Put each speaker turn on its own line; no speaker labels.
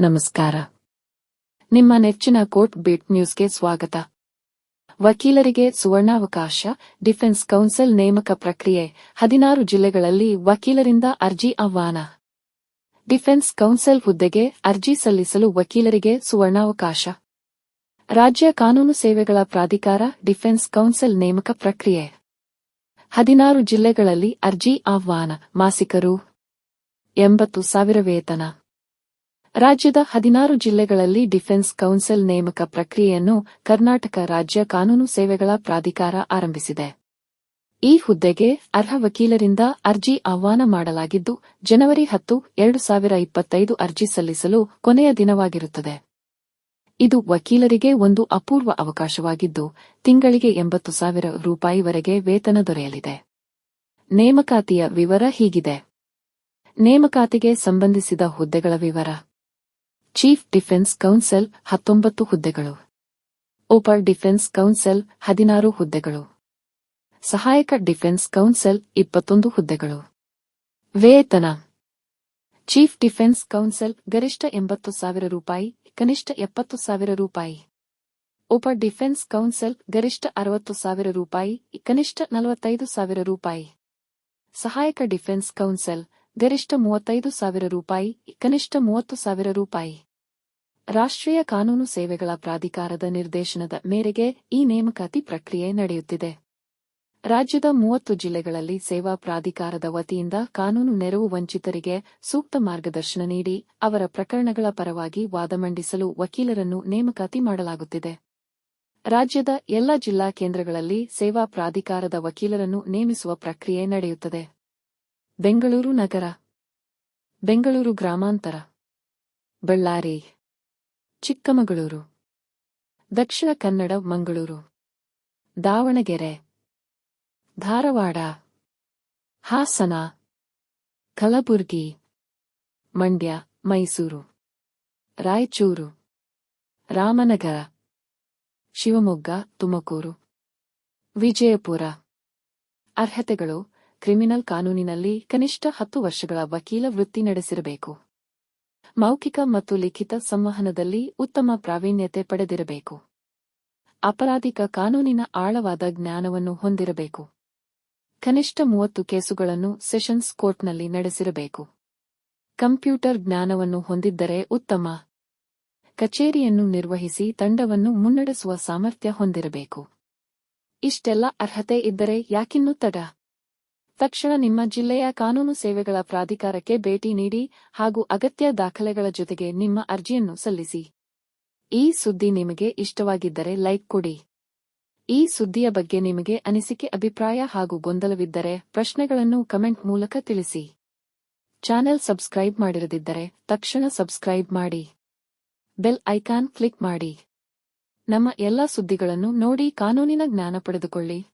ನಮಸ್ಕಾರ. ನಿಮ್ಮ ನೆಚ್ಚಿನ ಕೋರ್ಟ್ ಬೀಟ್ ನ್ಯೂಸ್ಗೆ ಸ್ವಾಗತ. ವಕೀಲರಿಗೆ ಸುವರ್ಣಾವಕಾಶ, ಡಿಫೆನ್ಸ್ ಕೌನ್ಸಿಲ್ ನೇಮಕ ಪ್ರಕ್ರಿಯೆ, ಹದಿನಾರು ಜಿಲ್ಲೆಗಳಲ್ಲಿ ವಕೀಲರಿಂದ ಅರ್ಜಿ ಆಹ್ವಾನ. ಡಿಫೆನ್ಸ್ ಕೌನ್ಸಿಲ್ ಹುದ್ದೆಗೆ ಅರ್ಜಿ ಸಲ್ಲಿಸಲು ವಕೀಲರಿಗೆ ಸುವರ್ಣಾವಕಾಶ. ರಾಜ್ಯ ಕಾನೂನು ಸೇವೆಗಳ ಪ್ರಾಧಿಕಾರ ಡಿಫೆನ್ಸ್ ಕೌನ್ಸಿಲ್ ನೇಮಕ ಪ್ರಕ್ರಿಯೆ. ಹದಿನಾರು ಜಿಲ್ಲೆಗಳಲ್ಲಿ ಅರ್ಜಿ ಆಹ್ವಾನ, ಮಾಸಿಕರು. ಎಂಬತ್ತು ಸಾವಿರ ವೇತನ. ರಾಜ್ಯದ ಹದಿನಾರು ಜಿಲ್ಲೆಗಳಲ್ಲಿ ಡಿಫೆನ್ಸ್ ಕೌನ್ಸಿಲ್ ನೇಮಕ ಪ್ರಕ್ರಿಯೆಯನ್ನು ಕರ್ನಾಟಕ ರಾಜ್ಯ ಕಾನೂನು ಸೇವೆಗಳ ಪ್ರಾಧಿಕಾರ ಆರಂಭಿಸಿದೆ. ಈ ಹುದ್ದೆಗೆ ಅರ್ಹ ವಕೀಲರಿಂದ ಅರ್ಜಿ ಆಹ್ವಾನ ಮಾಡಲಾಗಿದ್ದು, ಜನವರಿ ಹತ್ತು, ಎರಡು ಸಾವಿರ ಇಪ್ಪತ್ತೈದು ಅರ್ಜಿ ಸಲ್ಲಿಸಲು ಕೊನೆಯ ದಿನವಾಗಿರುತ್ತದೆ. ಇದು ವಕೀಲರಿಗೆ ಒಂದು ಅಪೂರ್ವ ಅವಕಾಶವಾಗಿದ್ದು, ತಿಂಗಳಿಗೆ ಎಂಬತ್ತು ಸಾವಿರ ರೂಪಾಯಿವರೆಗೆ ವೇತನ ದೊರೆಯಲಿದೆ. ನೇಮಕಾತಿಯ ವಿವರ ಹೀಗಿದೆ. ನೇಮಕಾತಿಗೆ ಸಂಬಂಧಿಸಿದ ಹುದ್ದೆಗಳ ವಿವರ. ಚೀಫ್ ಡಿಫೆನ್ಸ್ ಕೌನ್ಸಿಲ್ ಹತ್ತೊಂಬತ್ತು ಹುದ್ದೆಗಳು. ಓಪರ್ ಡಿಫೆನ್ಸ್ ಕೌನ್ಸಿಲ್ ಹದಿನಾರು ಹುದ್ದೆಗಳು. ಸಹಾಯಕ ಡಿಫೆನ್ಸ್ ಕೌನ್ಸಿಲ್ ಇಪ್ಪತ್ತೊಂದು ಹುದ್ದೆಗಳು. ವೇತನ. ಚೀಫ್ ಡಿಫೆನ್ಸ್ ಕೌನ್ಸಿಲ್ ಗರಿಷ್ಠ ಎಂಬತ್ತು ಸಾವಿರ ರೂಪಾಯಿ, ಕನಿಷ್ಠ ಎಪ್ಪತ್ತು ಸಾವಿರ ರೂಪಾಯಿ. ಉಪ ಡಿಫೆನ್ಸ್ ಕೌನ್ಸಿಲ್ ಗರಿಷ್ಠ ಅರವತ್ತು ಸಾವಿರ ರೂಪಾಯಿ, ಕನಿಷ್ಠ ನಲವತ್ತೈದು ಸಾವಿರ ರೂಪಾಯಿ. ಸಹಾಯಕ ಡಿಫೆನ್ಸ್ ಕೌನ್ಸಿಲ್ ಗರಿಷ್ಠ ಮೂವತ್ತೈದು ಸಾವಿರ ರೂಪಾಯಿ, ಕನಿಷ್ಠ ಮೂವತ್ತು ಸಾವಿರ ರೂಪಾಯಿ. ರಾಷ್ಟ್ರೀಯ ಕಾನೂನು ಸೇವೆಗಳ ಪ್ರಾಧಿಕಾರದ ನಿರ್ದೇಶನದ ಮೇರೆಗೆ ಈ ನೇಮಕಾತಿ ಪ್ರಕ್ರಿಯೆ ನಡೆಯುತ್ತಿದೆ. ರಾಜ್ಯದ ಮೂವತ್ತು ಜಿಲ್ಲೆಗಳಲ್ಲಿ ಸೇವಾ ಪ್ರಾಧಿಕಾರದ ವತಿಯಿಂದ ಕಾನೂನು ನೆರವು ವಂಚಿತರಿಗೆ ಸೂಕ್ತ ಮಾರ್ಗದರ್ಶನ ನೀಡಿ, ಅವರ ಪ್ರಕರಣಗಳ ಪರವಾಗಿ ವಾದ ಮಂಡಿಸಲು ವಕೀಲರನ್ನು ನೇಮಕಾತಿ ಮಾಡಲಾಗುತ್ತಿದೆ. ರಾಜ್ಯದ ಎಲ್ಲ ಜಿಲ್ಲಾ ಕೇಂದ್ರಗಳಲ್ಲಿ ಸೇವಾ ಪ್ರಾಧಿಕಾರದ ವಕೀಲರನ್ನು ನೇಮಿಸುವ ಪ್ರಕ್ರಿಯೆ ನಡೆಯುತ್ತದೆ. ಬೆಂಗಳೂರು ನಗರ. ಬೆಂಗಳೂರು ಗ್ರಾಮಾಂತರ. ಬಳ್ಳಾರಿ. ಚಿಕ್ಕಮಗಳೂರು. ದಕ್ಷಿಣ ಕನ್ನಡ, ಮಂಗಳೂರು. ದಾವಣಗೆರೆ. ಧಾರವಾಡ. ಹಾಸನ. ಕಲಬುರ್ಗಿ. ಮಂಡ್ಯ, ಮೈಸೂರು. ರಾಯಚೂರು. ರಾಮನಗರ. ಶಿವಮೊಗ್ಗ, ತುಮಕೂರು. ವಿಜಯಪುರ. ಅರ್ಹತೆಗಳು ಕ್ರಿಮಿನಲ್ ಕಾನೂನಿನಲ್ಲಿ ಕನಿಷ್ಠ ಹತ್ತು ವರ್ಷಗಳ ವಕೀಲ ವೃತ್ತಿ ನಡೆಸಿರಬೇಕು. ಮೌಖಿಕ ಮತ್ತು ಲಿಖಿತ ಸಂವಹನದಲ್ಲಿ ಉತ್ತಮ ಪ್ರಾವೀಣ್ಯತೆ ಪಡೆದಿರಬೇಕು. ಅಪರಾಧಿಕ ಕಾನೂನಿನ ಆಳವಾದ ಜ್ಞಾನವನ್ನು ಹೊಂದಿರಬೇಕು. ಕನಿಷ್ಠ ಮೂವತ್ತು ಕೇಸುಗಳನ್ನು ಸೆಷನ್ಸ್ ಕೋರ್ಟ್ನಲ್ಲಿ ನಡೆಸಿರಬೇಕು. ಕಂಪ್ಯೂಟರ್ ಜ್ಞಾನವನ್ನು ಹೊಂದಿದ್ದರೆ ಉತ್ತಮ. ಕಚೇರಿಯನ್ನು ನಿರ್ವಹಿಸಿ ತಂಡವನ್ನು ಮುನ್ನಡೆಸುವ ಸಾಮರ್ಥ್ಯ ಹೊಂದಿರಬೇಕು. ಇಷ್ಟೆಲ್ಲ ಅರ್ಹತೆ ಇದ್ದರೆ ಯಾಕಿನ್ನೂ ತಡ. ತಕ್ಷಣ ನಿಮ್ಮ ಜಿಲ್ಲೆಯ ಕಾನೂನು ಸೇವೆಗಳ ಪ್ರಾಧಿಕಾರಕ್ಕೆ ಭೇಟಿ ನೀಡಿ ಹಾಗೂ ಅಗತ್ಯ ದಾಖಲೆಗಳ ಜೊತೆಗೆ ನಿಮ್ಮ ಅರ್ಜಿಯನ್ನು ಸಲ್ಲಿಸಿ. ಈ ಸುದ್ದಿ ನಿಮಗೆ ಇಷ್ಟವಾಗಿದ್ದರೆ ಲೈಕ್ ಕೊಡಿ. ಈ ಸುದ್ದಿಯ ಬಗ್ಗೆ ನಿಮಗೆ ಅನಿಸಿಕೆ, ಅಭಿಪ್ರಾಯ ಹಾಗೂ ಗೊಂದಲವಿದ್ದರೆ ಪ್ರಶ್ನೆಗಳನ್ನು ಕಮೆಂಟ್ ಮೂಲಕ ತಿಳಿಸಿ. ಚಾನೆಲ್ ಸಬ್ಸ್ಕ್ರೈಬ್ ಮಾಡಿರದಿದ್ದರೆ ತಕ್ಷಣ ಸಬ್ಸ್ಕ್ರೈಬ್ ಮಾಡಿ. ಬೆಲ್ ಐಕಾನ್ ಕ್ಲಿಕ್ ಮಾಡಿ. ನಮ್ಮ ಎಲ್ಲ ಸುದ್ದಿಗಳನ್ನು ನೋಡಿ ಕಾನೂನಿನ ಜ್ಞಾನ ಪಡೆದುಕೊಳ್ಳಿ.